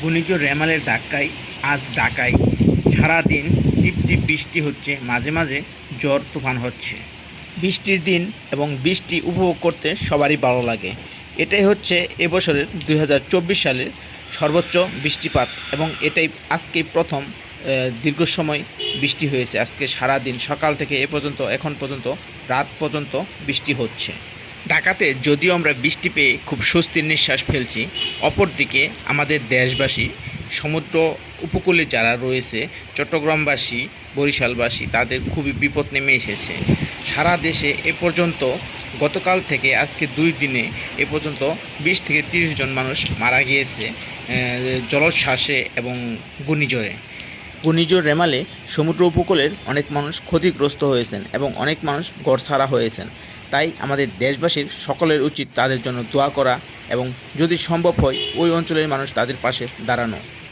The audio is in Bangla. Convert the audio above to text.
ঘূর্ণিঝড় রেমালের ধাক্কায় আজ ঢাকায় সারাদিন টিপ টিপ বৃষ্টি হচ্ছে, মাঝে মাঝে জ্বর তুফান হচ্ছে। বৃষ্টির দিন এবং বৃষ্টি উপভোগ করতে সবারই ভালো লাগে। এটাই হচ্ছে এবছরের দু হাজার চব্বিশ সালের সর্বোচ্চ বৃষ্টিপাত এবং এটাই আজকে প্রথম দীর্ঘ সময় বৃষ্টি হয়েছে। আজকে সারা দিন সকাল থেকে এ পর্যন্ত, এখন পর্যন্ত, রাত পর্যন্ত বৃষ্টি হচ্ছে। ঢাকাতে যদিও আমরা বৃষ্টি পেয়ে খুব স্বস্তির নিঃশ্বাস ফেলছি, অপরদিকে আমাদের দেশবাসী, সমুদ্র উপকূলে যারা রয়েছে, চট্টগ্রামবাসী, বরিশালবাসী, তাদের খুবই বিপদ নেমে এসেছে। সারা দেশে এ পর্যন্ত গতকাল থেকে আজকে দুই দিনে এ পর্যন্ত বিশ থেকে তিরিশ জন মানুষ মারা গিয়েছে জলোচ্ছ্বাসে এবং ঘূর্ণিঝড়ে। ঘূর্ণিঝড় রেমালে সমুদ্র উপকূলের অনেক মানুষ ক্ষতিগ্রস্ত হয়েছেন এবং অনেক মানুষ গড়ছাড়া হয়েছেন। তাই আমাদের দেশবাসীর সকলের উচিত তাদের জন্য দোয়া করা এবং যদি সম্ভব হয়, ওই অঞ্চলের মানুষ তাদের পাশে দাঁড়ানো।